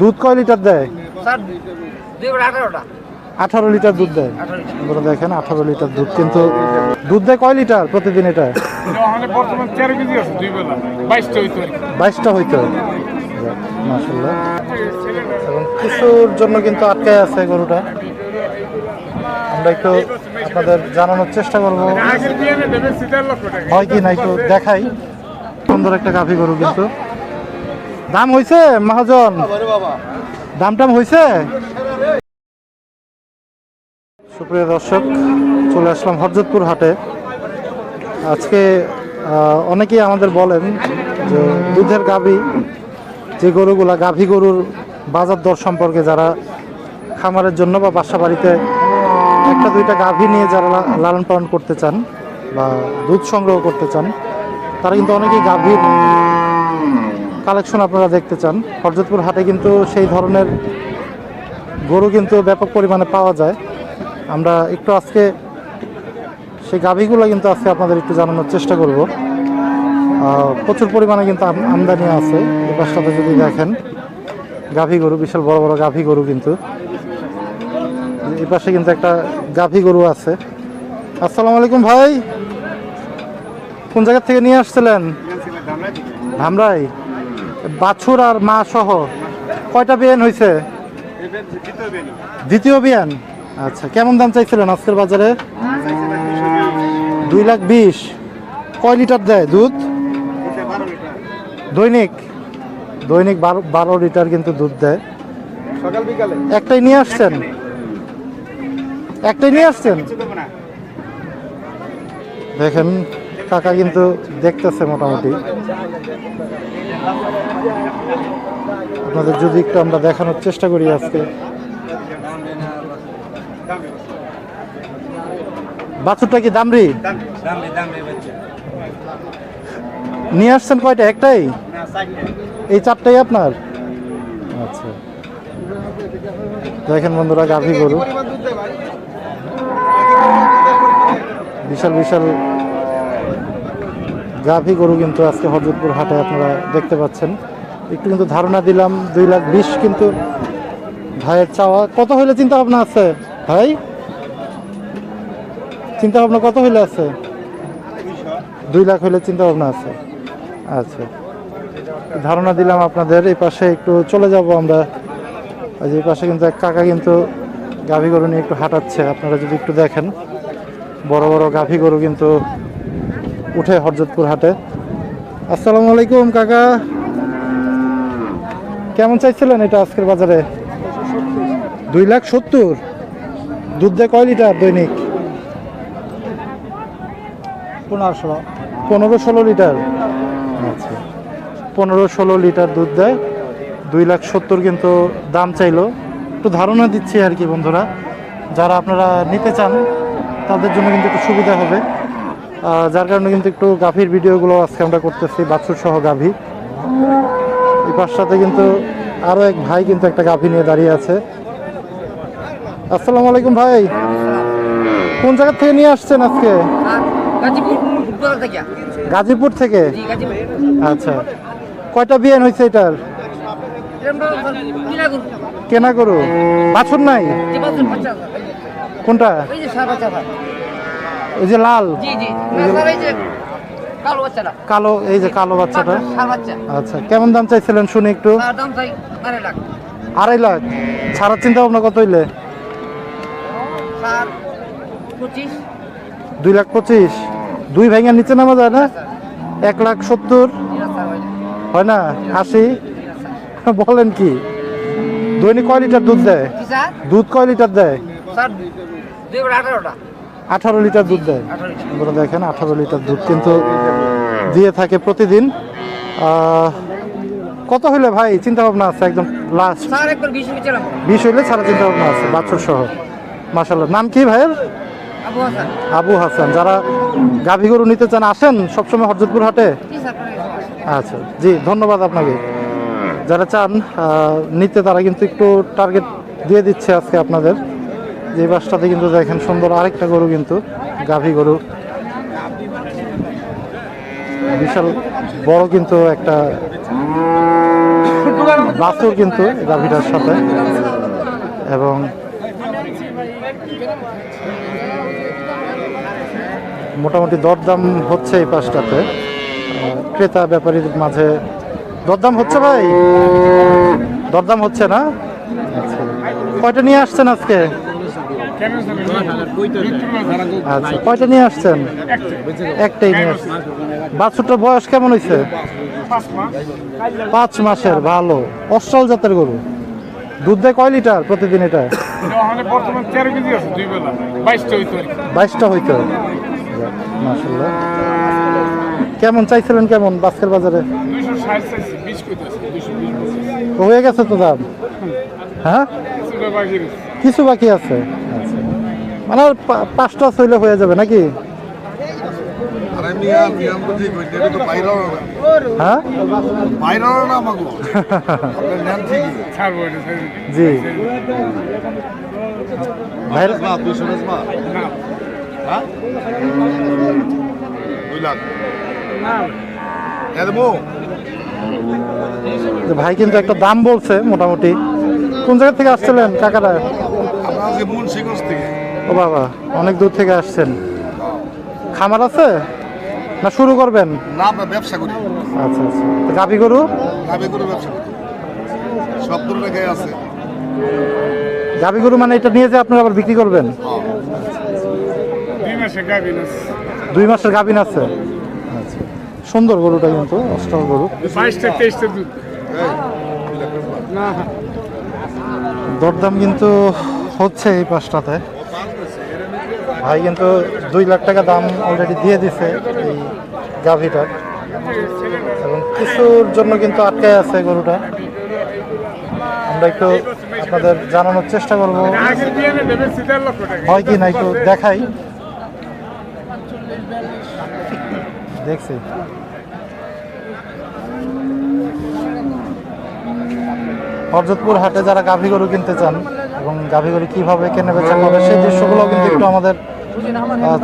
দুধ কয় লিটার দেয়? আঠারো লিটার দুধ দেয়। আপনারা দেখেন আঠারো লিটার দুধ কিন্তু দুধ দেয় কয় লিটার প্রতিদিন এটা? বাইশটা হইতো মাসাল্লাহ এবং কিছুর জন্য কিন্তু আটকায় আছে গরুটা। আমরা একটু আপনাদের জানানোর চেষ্টা করব। হয় কি না একটু দেখাই। সুন্দর একটা গাভী গরু কিন্তু। দাম হয়েছে মহাজন? দাম টাম হয়েছে সুপ্রিয় দর্শক, চলে আসলাম হরজতপুর হাটে। আজকে অনেকেই আমাদের বলেন যে দুধের গাভী, যে গরুগুলা গাভী গরুর বাজার দর সম্পর্কে যারা খামারের জন্য বা বাসা বাড়িতে একটা দুইটা গাভী নিয়ে যারা লালন পালন করতে চান বা দুধ সংগ্রহ করতে চান, তারা কিন্তু অনেকেই গাভীর কালেকশন আপনারা দেখতে চান। হরজতপুর হাটে কিন্তু সেই ধরনের গরু কিন্তু ব্যাপক পরিমাণে পাওয়া যায়। আমরা একটু আজকে সেই গাভীগুলো কিন্তু আজকে আপনাদের একটু জানানোর চেষ্টা করব। প্রচুর পরিমাণে কিন্তু আম- আমদানি আছে। এই পাশটাতে যদি দেখেন গাভী গরু বিশাল বড় বড় গাভী গরু কিন্তু। এই পাশে কিন্তু একটা গাভী গরু আছে। আসসালামু আলাইকুম ভাই। কোন জায়গা থেকে নিয়ে আসছিলেন? ধামরাই? বাছুর আর মা সহ কয়টা বিয়ান হয়েছে দ্বিতীয় বিয়ান। আচ্ছা কেমন দাম চাইছিলেন আজকের বাজারে? দুই লাখ বিশ। কয় লিটার দেয় দুধ? দৈনিক। দৈনিক বারো বারো লিটার কিন্তু দুধ দেয়। সকাল বিকালে। একটাই নিয়ে আসছেন? একটাই নিয়ে আসছেন? দেখেন কাকা কিন্তু দেখতেছে মোটামুটি। আপনাদের যদি একটু আমরা দেখানোর চেষ্টা করি আজকে। বাছুরটা কি দামরি নিয়ে আসছেন কয়টা? একটাই? এই চারটাই আপনার? আচ্ছা। দেখেন বন্ধুরা, গাভী গরু। বিশাল বিশাল গাভী গরু কিন্তু আজকে হরজতপুর হাটে আপনারা দেখতে পাচ্ছেন। একটু কিন্তু ধারণা দিলাম, দুই লাখ বিশ কিন্তু ভাইয়ের চাওয়া। কত হইলে চিন্তা ভাবনা আছে? ভাই? চিন্তা ভাবনা কত হইলে আছে? দুই লাখ হইলে চিন্তা ভাবনা আছে। আচ্ছা। ধারণা দিলাম আপনাদের, এই পাশে একটু চলে যাব আমরা। যে এই পাশে কিন্তু এক কাকা কিন্তু গাভী গরু নিয়ে একটু হাঁটাচ্ছে, আপনারা যদি একটু দেখেন। বড় বড় গাভী গরু কিন্তু উঠে হরজতপুর হাটে। আসসালামু আলাইকুম, কাকা। কেমন চাইছিলেন এটা আজকের বাজারে? দুই লাখ সত্তর। দুধ দেয় কয় লিটার দৈনিক? পনেরো ষোলো। পনেরো ষোলো লিটার। আচ্ছা। পনেরো ষোলো লিটার দুধ দেয়। দুই লাখ সত্তর কিন্তু দাম চাইলো। একটু ধারণা দিচ্ছি আর কি বন্ধুরা। যারা আপনারা নিতে চান, তাদের জন্য কিন্তু একটু সুবিধা হবে। যার কারণে কিন্তু একটু গাভীর ভিডিওগুলো আজকে আমরা করতেছি বাছুর সহ গাভী। এই পাশটাতে কিন্তু আরও এক ভাই কিন্তু একটা গাভী নিয়ে দাঁড়িয়ে আছে। আসসালামু আলাইকুম ভাই। কোন জায়গা থেকে নিয়ে আসছেন আজকে? গাজীপুর থেকে। আচ্ছা। কয়টা বিয়ান হয়েছে এটার? কিনা গরু বাছুর নাই? কোনটা? ওই যে লাল? কালো এই যে কালো বাচ্চাটা। আচ্ছা কেমন দাম চাইছিলেন শুনি একটু? আড়াই লাখ। ছাড়ার চিন্তা ভাবনা কত হইলে? দুই লাখ পঁচিশ। দুই ভেঙে নিচে নামা যায় না? এক লাখ সত্তর? হয় না। আশি? বলেন কি? দৈনিক কয় লিটার দুধ দেয়? দুধ কয় লিটার দেয়? আঠারো লিটার দুধ দেয়। আপনারা দেখেন আঠারো লিটার দুধ কিন্তু দিয়ে থাকে প্রতিদিন। কত হইলে ভাই? চিন্তা ভাবনা আছে একদম লাস্ট বিশ হইলে ছাড়া চিন্তা ভাবনা আছে বাছুর সহ। মাসাল্লাহ নাম কি ভাইয়ের? আবু হাসান। যারা গাভী গরু নিতে চান আসেন সবসময় হরজতপুর হাটে। আচ্ছা জি ধন্যবাদ আপনাকে। যারা চান নিতে তারা কিন্তু একটু টার্গেট দিয়ে দিচ্ছে আজকে আপনাদের। যে বাসটাতে কিন্তু দেখেন সুন্দর আরেকটা গরু কিন্তু, গাভী গরু। বিশাল বড় কিন্তু একটা বাছুর কিন্তু গাভীটার সাথে। এবং মোটামুটি দরদাম হচ্ছে এই পাশটাতে। ক্রেতা ব্যাপারীর মাঝে দরদাম হচ্ছে ভাই? দরদাম হচ্ছে না? আচ্ছা। কয়টা নিয়ে আসছেন আজকে? আচ্ছা কয়টা নিয়ে আসছেন? একটাই নিয়ে আসছেন। বাছুরটার বয়স কেমন হয়েছে? পাঁচ মাসের ভালো। অস্ট্রাল জাতের গরু। দুধ দেয় কয় লিটার প্রতিদিন এটা? বাইশটা হইতো মাসাল্লাহ কেমন চাইছিলেন কেমন বাস্কের বাজারে? হয়ে গেছে তো দাম? হ্যাঁ। কিছু বাকি আছে। মানে পাঁচটা ছইলে হয়ে যাবে নাকি? হ্যাঁ। জি। হ্যাঁ? ভাই কিন্তু একটা দাম বলছে মোটামুটি। কোন জায়গা থেকে আসছিলেন কাকারা? ও বাবা অনেক দূর থেকে আসছেন। খামার আছে? না শুরু করবেন? না ব্যবসা করি। আচ্ছা আচ্ছা। গাভী গরু? গাবে করে ব্যবসা করি। সব ধরনের গায়ে আছে। গাভী গরু মানে এটা নিয়ে যে আপনারা আবার বিক্রি করবেন? দুই মাসে গাবি না দুই মাসের গাভিন আছে? আচ্ছা। সুন্দর গরুটা কিন্তু অষ্টম গরু। বাইশটা তেইশটা দুধ। না দরদাম কিন্তু হচ্ছে এই পাঁচটাতে। ভাই কিন্তু দুই লাখ টাকা দাম অলরেডি দিয়ে দিছে এই গাভীটার। এবং কিছুর জন্য কিন্তু আটকে আছে গরুটা। আমরা একটু আপনাদের জানানোর চেষ্টা করব। হয় কি না একটু দেখাই। দেখছি। হরজতপুর হাটে যারা গাভী গরু কিনতে চান এবং গাভী গরু কীভাবে কেনে বেচা করে সেই দৃশ্যগুলো কিন্তু একটু আমাদের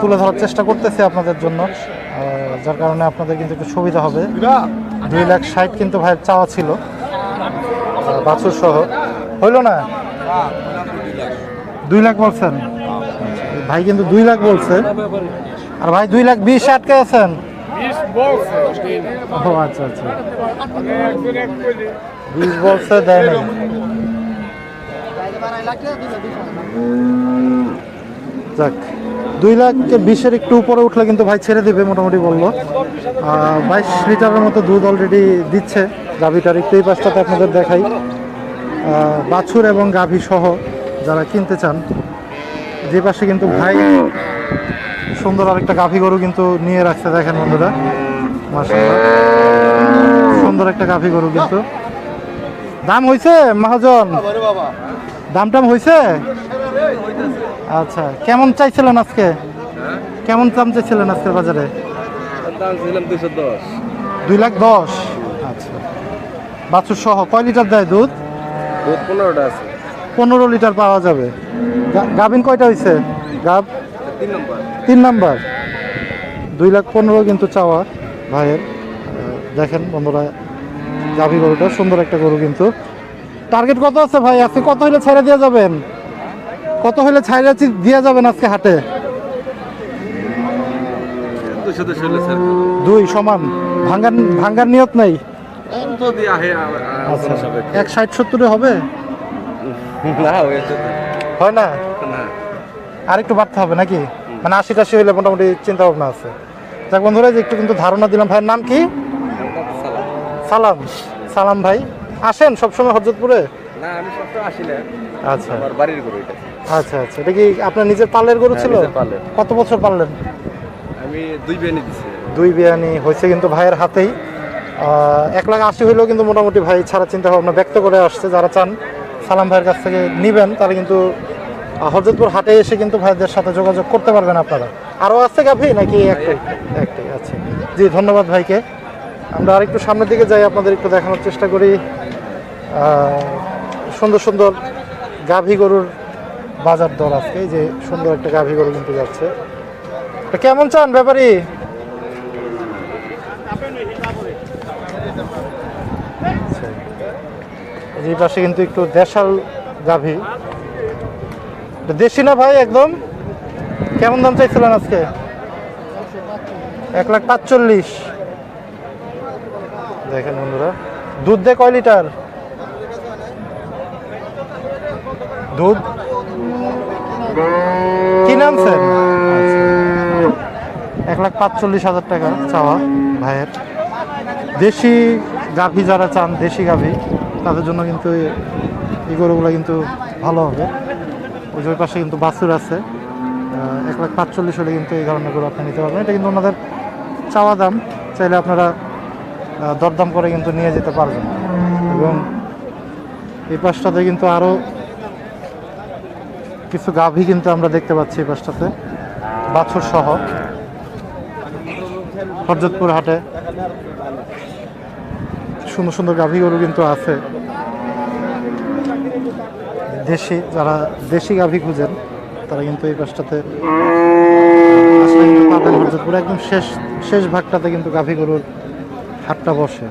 তুলে ধরার চেষ্টা করতেছি আপনাদের জন্য যার কারণে আপনাদের কিন্তু একটু সুবিধা হবে। দুই লাখ ষাট কিন্তু ভাইয়ের চাওয়া ছিল বাছুর সহ। হইল না? দুই লাখ বলছেন? ভাই কিন্তু দুই লাখ বলছে। আর ভাই দুই লাখ বিশ আটকে আছেন? ও আচ্ছা আচ্ছা। বিশ বলছে দেয় নাই। যাক দুই লাখ বিশের একটু উপরে উঠলে কিন্তু ভাই ছেড়ে দিবে মোটামুটি বলল। বাইশ লিটারের মতো দুধ অলরেডি দিচ্ছে। গাভীটার একটু এই পাশটাতে আপনাদের দেখাই। বাছুর এবং গাভী সহ যারা কিনতে চান যে পাশে কিন্তু ভাই সুন্দর আরেকটা গাভী গরু কিন্তু নিয়ে রাখছে দেখেন বন্ধুরা। সুন্দর একটা গাভী গরু কিন্তু। দাম হয়েছে মহাজন? দাম টাম হয়েছে আচ্ছা কেমন চাইছিলেন আজকে? কেমন দাম চাইছিলেন আজকে বাজারে? দুই লাখ দশ? আচ্ছা। বাছুর সহ কয় লিটার দেয় দুধ? দুধ পনেরোটা আছে। পনেরো লিটার পাওয়া যাবে। গাভিন কয়টা হয়েছে গাব তিন নম্বর। দুই লাখ পনেরো কিন্তু চাওয়া ভাইয়ের। দেখেন বন্ধুরা গাভী গরুটা সুন্দর একটা গরু কিন্তু। টার্গেট কত আছে ভাই? আজকে কত হলে ছেড়ে দিয়ে যাবেন? কত হলে ছেড়ে দিয়ে যাবেন আজকে হাটে? দুই সমান। ভাঙ্গার ভাঙ্গার নিয়ত নেই? আচ্ছা। এক ষাট সত্তরে হবে? না হয় না? আর একটু বাড়তে হবে নাকি? মানে আশি টাশি হইলে মোটামুটি চিন্তা ভাবনা আছে। যাক বন্ধুরা যে একটু কিন্তু ধারণা দিলাম ভাইয়ের নাম কি? সালাম। সালাম ভাই। আসেন সবসময় হরজতপুরে না আমি সব আসি না। আচ্ছা। আমার বাড়ির গরু এটা। আচ্ছা আচ্ছা। এটা কি আপনার নিজের পালের গরু হ্যাঁ, ছিল? কত বছর পাললেন? আমি দুই বেনি দিছি। দুই বিয়ানি হয়েছে কিন্তু ভাইয়ের হাতেই। এক লাখ আশি হইলেও কিন্তু মোটামুটি ভাই ছাড়া চিন্তা ভাবনা ব্যক্ত করে আসছে। যারা চান সালাম ভাইয়ের কাছ থেকে নিবেন তারা কিন্তু আহ, হরজতপুর হাটে এসে কিন্তু ভাইদের সাথে যোগাযোগ করতে পারবেন আপনারা। আরও আছে গাভি নাকি একটাই? একটাই। আচ্ছা জি ধন্যবাদ ভাইকে। আমরা আরেকটু সামনের দিকে যাই আপনাদের একটু দেখানোর চেষ্টা করি। সুন্দর সুন্দর গাভী গরুর বাজার দর আজকে যে সুন্দর একটা গাভী গরু কিন্তু যাচ্ছে। কেমন চান ব্যাপারী। যে পাশে কিন্তু একটু দেশাল গাভী। দেশি না ভাই একদম? কেমন দাম চাইছিলেন আজকে? এক লাখ পাঁচচল্লিশ। দেখেন বন্ধুরা, দুধ দে কয় লিটার? দুধ? কি নামছেন এক লাখ পাঁচচল্লিশ হাজার টাকা চাওয়া ভাইয়ের। দেশি গাভী যারা চান, দেশি গাভী, তাদের জন্য কিন্তু এই গরুগুলো কিন্তু ভালো হবে। ওই পাশে কিন্তু বাছুর আছে। এক লাখ পাঁচচল্লিশ হলে কিন্তু এই ধরনের গরু আপনি নিতে পারবেন। এটা কিন্তু ওনাদের চাওয়া দাম। চাইলে আপনারা দরদাম করে কিন্তু নিয়ে যেতে পারবেন। এবং এই পাশটাতে কিন্তু আরও কিছু গাভী কিন্তু আমরা দেখতে পাচ্ছি এই পাশটাতে। বাছুর সহ। হরজতপুর হাটে। সুন্দর সুন্দর গাভী গরু কিন্তু আছে। দেশি, যারা দেশি গাভী খুঁজেন, তারা কিন্তু এই পাশটাতে একদম শেষ শেষ ভাগটাতে কিন্তু গাভী গরুর হাটটা বসে।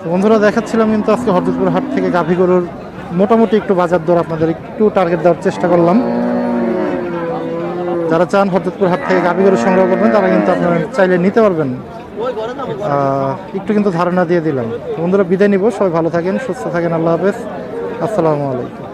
তো বন্ধুরা, দেখাচ্ছিলাম কিন্তু আজকে হরজতপুর হাট থেকে গাভী গরুর মোটামুটি একটু বাজার দর আপনাদের একটু টার্গেট দেওয়ার চেষ্টা করলাম। যারা চান হরজতপুর হাট থেকে গাভী গরু সংগ্রহ করবেন, তারা কিন্তু আপনারা চাইলে নিতে পারবেন। একটু কিন্তু ধারণা দিয়ে দিলাম। বন্ধুরা, বিদায় নিব। সবাই ভালো থাকেন, সুস্থ থাকেন। আল্লাহ হাফেজ। আসসালামু আলাইকুম।